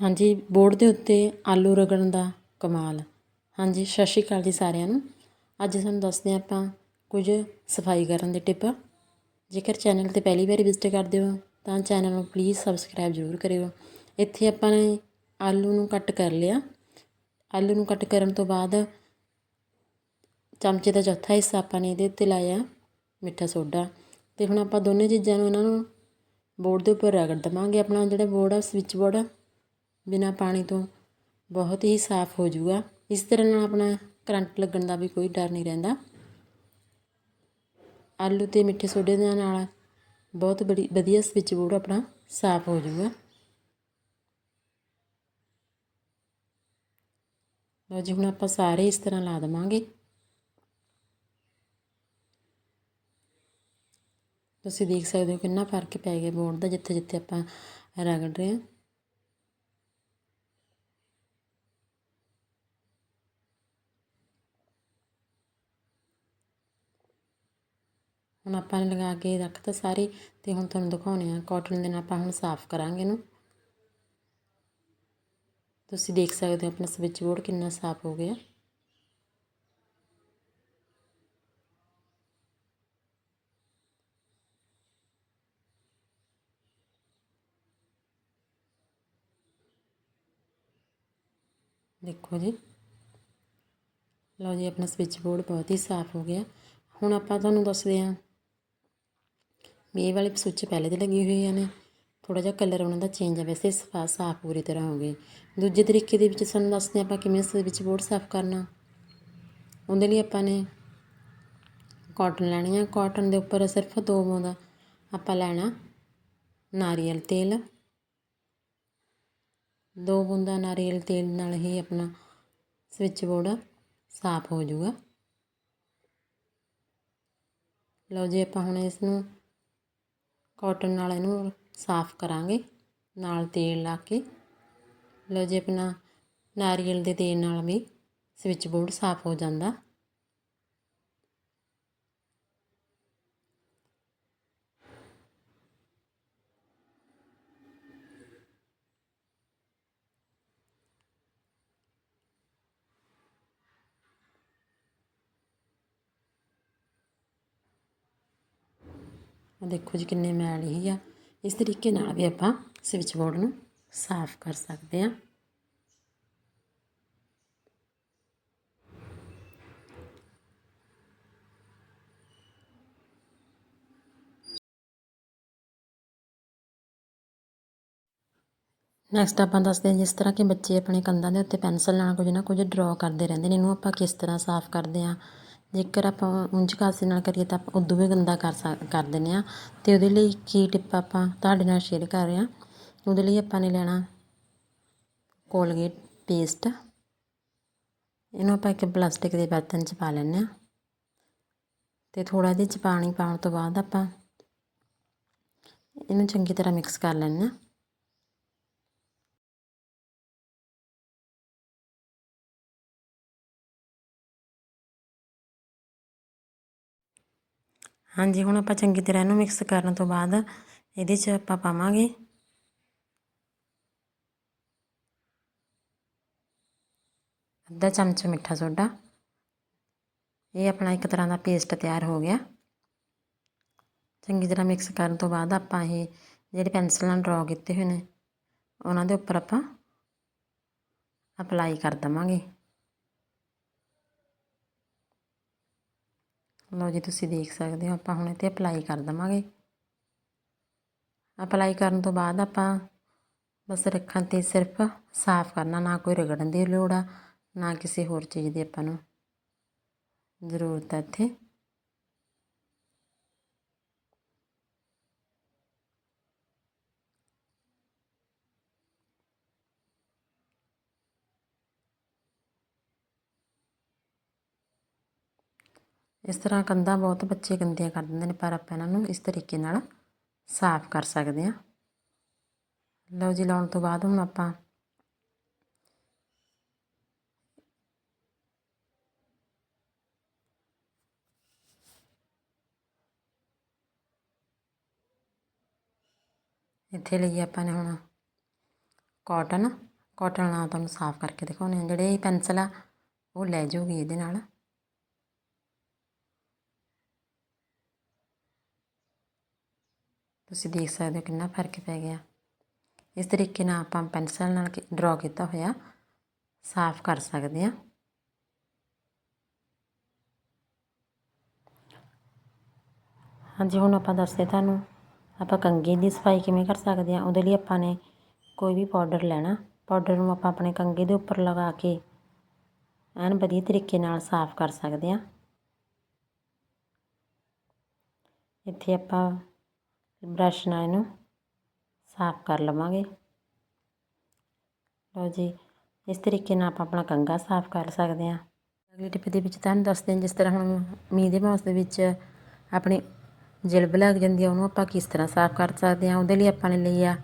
ਹਾਂਜੀ, ਬੋਰਡ ਦੇ ਉੱਤੇ ਆਲੂ ਰਗੜਨ ਦਾ ਕਮਾਲ। ਹਾਂਜੀ, ਸਤਿ ਸ਼੍ਰੀ ਅਕਾਲ ਜੀ ਸਾਰਿਆਂ ਨੂੰ। ਅੱਜ ਤੁਹਾਨੂੰ ਦੱਸਦੇ ਹਾਂ ਆਪਾਂ ਕੁਝ ਸਫ਼ਾਈ ਕਰਨ ਦੇ ਟਿਪ। ਜੇਕਰ ਚੈਨਲ ਤੇ ਪਹਿਲੀ ਵਾਰੀ ਵਿਜ਼ਿਟ ਕਰਦੇ ਹੋ, ਤਾਂ ਚੈਨਲ ਨੂੰ ਪਲੀਜ਼ ਸਬਸਕ੍ਰਾਈਬ ਜ਼ਰੂਰ ਕਰਿਓ। ਇੱਥੇ ਆਪਾਂ ਨੇ ਆਲੂ ਨੂੰ ਕੱਟ ਕਰ ਲਿਆ। ਆਲੂ ਨੂੰ ਕੱਟ ਕਰਨ ਤੋਂ ਬਾਅਦ ਚਮਚੇ ਦਾ ਚੌਥਾ ਹਿੱਸਾ ਆਪਾਂ ਨੇ ਇਹਦੇ ਉੱਤੇ ਲਾਇਆ ਮਿੱਠਾ ਸੋਡਾ। ਤੇ ਹੁਣ ਆਪਾਂ ਦੋਨੇ ਚੀਜ਼ਾਂ ਨੂੰ ਇਹਨਾਂ ਨੂੰ ਬੋਰਡ ਦੇ ਉੱਪਰ ਰਗੜ ਦਵਾਂਗੇ। ਆਪਣਾ ਜਿਹੜਾ ਬੋਰਡ ਆ ਸਵਿਚ ਬੋਰਡ ਆ ਬਿਨਾਂ ਪਾਣੀ ਤੋਂ ਬਹੁਤ ਹੀ ਸਾਫ਼ ਹੋ ਜਾਊਗਾ। ਇਸ ਤਰ੍ਹਾਂ ਨਾਲ ਆਪਣਾ ਕਰੰਟ ਲੱਗਣ ਦਾ ਵੀ ਕੋਈ ਡਰ ਨਹੀਂ ਰਹਿੰਦਾ। ਆਲੂ ਤੇ ਮਿੱਠੇ ਸੋਡੇ ਦੇ ਨਾਲ ਬਹੁਤ ਬੜੀ, ਵਧੀਆ ਸਵਿਚ ਬੋਰਡ ਆਪਣਾ ਸਾਫ਼ ਹੋ ਜਾਊਗਾ। ਲਓ ਜੀ, ਹੁਣ ਆਪਾਂ ਸਾਰੇ ਇਸ ਤਰ੍ਹਾਂ ਲਾ ਦੇਵਾਂਗੇ। ਤੁਸੀਂ ਦੇਖ ਸਕਦੇ ਹੋ ਕਿੰਨਾ ਫ਼ਰਕ ਪੈ ਗਿਆ ਬੋਰਡ ਦਾ ਜਿੱਥੇ ਜਿੱਥੇ ਆਪਾਂ ਰਗੜ ਰਹੇ ਹਾਂ। ਹੁਣ ਆਪਾਂ ਨੇ ਲਗਾ ਕੇ ਰੱਖ ਤਾਂ ਸਾਰੇ ਤੇ ਹੁਣ ਤੁਹਾਨੂੰ ਦਿਖਾਉਣੇ ਆ ਕਾਟਨ ਦੇ ਨਾਲ ਆਪਾਂ ਹੁਣ ਸਾਫ਼ ਕਰਾਂਗੇ ਇਹਨੂੰ। ਤੁਸੀਂ ਦੇਖ ਸਕਦੇ ਹੋ ਆਪਣਾ ਸਵਿਚ ਬੋਰਡ ਕਿੰਨਾ ਸਾਫ਼ ਹੋ ਗਿਆ। ਦੇਖੋ ਜੀ। ਲਓ ਜੀ, ਆਪਣਾ ਸਵਿਚ ਬੋਰਡ ਬਹੁਤ ਹੀ ਸਾਫ਼ ਹੋ ਗਿਆ। ਹੁਣ ਆਪਾਂ ਤੁਹਾਨੂੰ ਦੱਸਦੇ ਹਾਂ ਇਹ ਵਾਲੇ ਸੁੱਚ ਪਹਿਲੇ ਦੇ ਲੱਗੇ ਹੋਏ ਨੇ। ਥੋੜਾ ਜਿਹਾ ਕਲਰ ਉਹਨਾਂ ਦਾ ਚੇਂਜ ਹੈ ਵੈਸੇ, ਸਫਾ ਸਾਫ਼ ਪੂਰੀ ਤਰ੍ਹਾਂ ਹੋ ਗਏ। ਦੂਜੇ ਤਰੀਕੇ ਦੇ ਵਿੱਚ ਸਾਨੂੰ ਦੱਸਦੇ ਆਪਾਂ ਕਿਵੇਂ ਸਵਿਚ ਬੋਰਡ ਸਾਫ਼ ਕਰਨਾ। ਉਹਦੇ ਲਈ ਆਪਾਂ ਨੇ ਕਾਟਨ ਲੈਣੀ ਆ। ਕਾਟਨ ਦੇ ਉੱਪਰ ਸਿਰਫ ਦੋ ਬੋਂਦਾ ਆਪਾਂ ਲੈਣਾ ਨਾਰੀਅਲ ਤੇਲ। ਦੋ ਬੂੰਦਾ ਨਾਰੀਅਲ ਤੇਲ ਨਾਲ ਹੀ ਆਪਣਾ ਸਵਿਚ ਬੋਰਡ ਸਾਫ਼ ਹੋ ਜਾਊਗਾ। ਲਓ ਜੀ, ਆਪਾਂ ਹੁਣ ਇਸ ਨੂੰ ਕੋਟਨ ਨਾਲ ਇਹਨੂੰ ਸਾਫ਼ ਕਰਾਂਗੇ, ਨਾਲ ਤੇਲ ਲਾ ਕੇ। ਲਓ ਜੀ, ਆਪਣਾ ਨਾਰੀਅਲ ਦੇ ਤੇਲ ਨਾਲ ਵੀ ਸਵਿੱਚ ਬੋਰਡ ਸਾਫ਼ ਹੋ ਜਾਂਦਾ। ਦੇਖੋ ਜੀ ਕਿੰਨੇ ਮੈਲ ਹੀ ਆ। ਇਸ ਤਰੀਕੇ ਨਾਲ ਵੀ ਆਪਾਂ ਸਵਿਚ ਬੋਰਡ ਨੂੰ ਸਾਫ਼ ਕਰ ਸਕਦੇ ਹਾਂ। ਨੈਕਸਟ ਆਪਾਂ ਦੱਸਦੇ ਹਾਂ ਜਿਸ ਤਰ੍ਹਾਂ ਕਿ ਬੱਚੇ ਆਪਣੇ ਕੰਧਾਂ ਦੇ ਉੱਤੇ ਪੈਨਸਲ ਨਾਲ ਕੁਝ ਨਾ ਕੁਝ ਡਰਾ ਕਰਦੇ ਰਹਿੰਦੇ ਨੇ। ਇਹਨੂੰ ਆਪਾਂ ਕਿਸ ਤਰ੍ਹਾਂ ਸਾਫ਼ ਕਰਦੇ ਹਾਂ? ਜੇਕਰ ਆਪਾਂ ਉਂਝ ਕਾਸੇ ਨਾਲ ਕਰੀਏ ਤਾਂ ਆਪਾਂ ਉਦੋਂ ਵੀ ਗੰਦਾ ਕਰ ਸਕ, ਕਰ ਦਿੰਦੇ ਹਾਂ। ਅਤੇ ਉਹਦੇ ਲਈ ਕੀ ਟਿਪ ਆਪਾਂ ਤੁਹਾਡੇ ਨਾਲ ਸ਼ੇਅਰ ਕਰ ਰਹੇ ਹਾਂ। ਉਹਦੇ ਲਈ ਆਪਾਂ ਨੇ ਲੈਣਾ ਕੋਲਗੇਟ ਪੇਸਟ ਇਹਨੂੰ ਆਪਾਂ ਇੱਕ ਪਲਾਸਟਿਕ ਦੇ ਬਰਤਨ 'ਚ ਪਾ ਲੈਂਦੇ ਹਾਂ। ਅਤੇ ਥੋੜ੍ਹਾ ਜਿਹਾ 'ਚ ਪਾਣੀ ਪਾਉਣ ਤੋਂ ਬਾਅਦ ਆਪਾਂ ਇਹਨੂੰ ਚੰਗੀ ਤਰ੍ਹਾਂ ਮਿਕਸ ਕਰ ਲੈਂਦੇ ਹਾਂ। ਹਾਂਜੀ, ਹੁਣ ਆਪਾਂ ਚੰਗੀ ਤਰ੍ਹਾਂ ਇਹਨੂੰ ਮਿਕਸ ਕਰਨ ਤੋਂ ਬਾਅਦ ਇਹਦੇ 'ਚ ਆਪਾਂ ਪਾਵਾਂਗੇ। ਅੱਧਾ ਚਮਚ ਮਿੱਠਾ ਸੋਡਾ। ਇਹ ਆਪਣਾ ਇੱਕ ਤਰ੍ਹਾਂ ਦਾ ਪੇਸਟ ਤਿਆਰ ਹੋ ਗਿਆ। ਚੰਗੀ ਤਰ੍ਹਾਂ ਮਿਕਸ ਕਰਨ ਤੋਂ ਬਾਅਦ ਆਪਾਂ ਇਹ ਜਿਹੜੇ ਪੈਨਸਿਲ ਨਾਲ ਡਰਾ ਕੀਤੇ ਹੋਏ ਨੇ, ਉਹਨਾਂ ਦੇ ਉੱਪਰ ਆਪਾਂ ਅਪਲਾਈ ਕਰ ਦਵਾਂਗੇ। ਲਓ ਜੀ, ਤੁਸੀਂ ਦੇਖ ਸਕਦੇ ਹੋ, ਆਪਾਂ ਹੁਣ ਇਹ 'ਤੇ ਅਪਲਾਈ ਕਰ ਦਵਾਂਗੇ। ਅਪਲਾਈ ਕਰਨ ਤੋਂ ਬਾਅਦ ਆਪਾਂ ਬਸ ਰੱਖਣ 'ਤੇ ਸਿਰਫ ਸਾਫ਼ ਕਰਨਾ, ਨਾ ਕੋਈ ਰਗੜਨ ਦੀ ਲੋੜ ਆ, ਨਾ ਕਿਸੇ ਹੋਰ ਚੀਜ਼ ਦੀ ਆਪਾਂ ਨੂੰ ਜ਼ਰੂਰਤ ਹੈ ਇੱਥੇ। ਇਸ ਤਰ੍ਹਾਂ ਕੰਧਾਂ ਬਹੁਤ ਬੱਚੇ ਗੰਦੀਆਂ ਕਰ ਦਿੰਦੇ ਨੇ, ਪਰ ਆਪਾਂ ਇਹਨਾਂ ਨੂੰ ਇਸ ਤਰੀਕੇ ਨਾਲ ਸਾਫ਼ ਕਰ ਸਕਦੇ ਹਾਂ। ਲਓ ਜੀ, ਲਾਉਣ ਤੋਂ ਬਾਅਦ ਹੁਣ ਆਪਾਂ ਇੱਥੇ ਲਈ ਆਪਾਂ ਨੇ ਹੁਣ ਕਾਟਨ ਕਾਟਨ ਨਾਲ ਤੁਹਾਨੂੰ ਸਾਫ਼ ਕਰਕੇ ਦਿਖਾਉਂਦੇ ਹਾਂ। ਜਿਹੜੇ ਇਹ ਪੈਨਸਲ ਆ, ਉਹ ਲੈ ਜਾਊਗੀ ਇਹਦੇ ਨਾਲ। ਤੁਸੀਂ ਦੇਖ ਸਕਦੇ ਹੋ ਕਿੰਨਾ ਫ਼ਰਕ ਪੈ ਗਿਆ। ਇਸ ਤਰੀਕੇ ਨਾਲ ਆਪਾਂ ਪੈਨਸਲ ਨਾਲ ਡਰਾ ਕੀਤਾ ਹੋਇਆ, ਸਾਫ਼ ਕਰ ਸਕਦੇ ਹਾਂ। ਹਾਂਜੀ, ਹੁਣ ਆਪਾਂ ਦੱਸਦੇ ਤੁਹਾਨੂੰ, ਆਪਾਂ ਕੰਘੀ ਦੀ ਸਫ਼ਾਈ ਕਿਵੇਂ ਕਰ ਸਕਦੇ ਹਾਂ। ਉਹਦੇ ਲਈ ਆਪਾਂ ਨੇ ਕੋਈ ਵੀ ਪਾਊਡਰ ਲੈਣਾ। ਪਾਊਡਰ ਨੂੰ ਆਪਾਂ ਆਪਣੇ ਕੰਘੀ ਦੇ ਉੱਪਰ ਲਗਾ ਕੇ ਐਨ ਵਧੀਆ ਤਰੀਕੇ ਨਾਲ ਸਾਫ਼ ਕਰ ਸਕਦੇ ਹਾਂ। ਇੱਥੇ ਆਪਾਂ ਬਰੱਸ਼ ਨਾਲ ਇਹਨੂੰ ਸਾਫ਼ ਕਰ ਲਵਾਂਗੇ। ਲਓ ਜੀ, ਇਸ ਤਰੀਕੇ ਨਾਲ ਆਪਾਂ ਆਪਣਾ ਕੰਘਾ ਸਾਫ਼ ਕਰ ਸਕਦੇ ਹਾਂ। ਅਗਲੀ ਟਿਪ ਦੇ ਵਿੱਚ ਤੁਹਾਨੂੰ ਦੱਸਦੇ ਹਾਂ ਜਿਸ ਤਰ੍ਹਾਂ ਹੁਣ ਮੀਂਹ ਦੇ ਮੌਸਮ ਦੇ ਵਿੱਚ ਆਪਣੀ ਜਿਲਬ ਲੱਗ ਜਾਂਦੀ ਆ, ਉਹਨੂੰ ਆਪਾਂ ਕਿਸ ਤਰ੍ਹਾਂ ਸਾਫ਼ ਕਰ ਸਕਦੇ ਹਾਂ, ਉਹਦੇ ਲਈ ਆਪਾਂ ਨੇ ਲਈ ਆ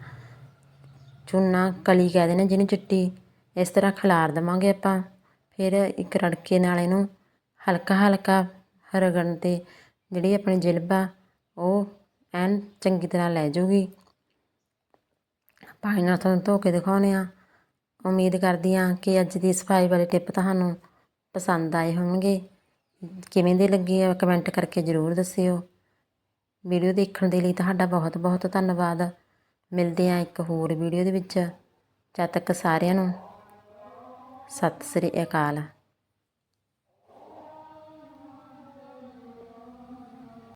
ਚੂਨਾ, ਕਲੀ ਕਹਿ ਦਿੰਦੇ ਜਿਹਨੂੰ ਚਿੱਟੀ ਇਸ ਤਰ੍ਹਾਂ ਖਿਲਾਰ ਦੇਵਾਂਗੇ ਆਪਾਂ। ਫਿਰ ਇੱਕ ਰੜਕੇ ਨਾਲ ਇਹਨੂੰ ਹਲਕਾ ਹਲਕਾ ਰਗੜਨ 'ਤੇ ਜਿਹੜੀ ਆਪਣੀ ਜਿਲਬ ਆ ਉਹ ਐਨ ਚੰਗੀ ਤਰ੍ਹਾਂ ਲੈ ਜਾਊਗੀ ਪਾਣੀ ਨਾਲ ਤੁਹਾਨੂੰ ਧੋ ਕੇ ਦਿਖਾਉਂਦੇ ਹਾਂ। ਉਮੀਦ ਕਰਦੀ ਹਾਂ ਕਿ ਅੱਜ ਦੀ ਸਫ਼ਾਈ ਵਾਲੇ ਟਿਪ ਤੁਹਾਨੂੰ ਪਸੰਦ ਆਏ ਹੋਣਗੇ। ਕਿਵੇਂ ਦੇ ਲੱਗੇ ਆ, ਕਮੈਂਟ ਕਰਕੇ ਜ਼ਰੂਰ ਦੱਸਿਓ। ਵੀਡੀਓ ਦੇਖਣ ਦੇ ਲਈ ਤੁਹਾਡਾ ਬਹੁਤ ਬਹੁਤ ਧੰਨਵਾਦ। ਮਿਲਦੇ ਆ ਇੱਕ ਹੋਰ ਵੀਡੀਓ ਦੇ ਵਿੱਚ। ਜਦ ਤੱਕ ਸਾਰਿਆਂ ਨੂੰ ਸਤਿ ਸ੍ਰੀ ਅਕਾਲ।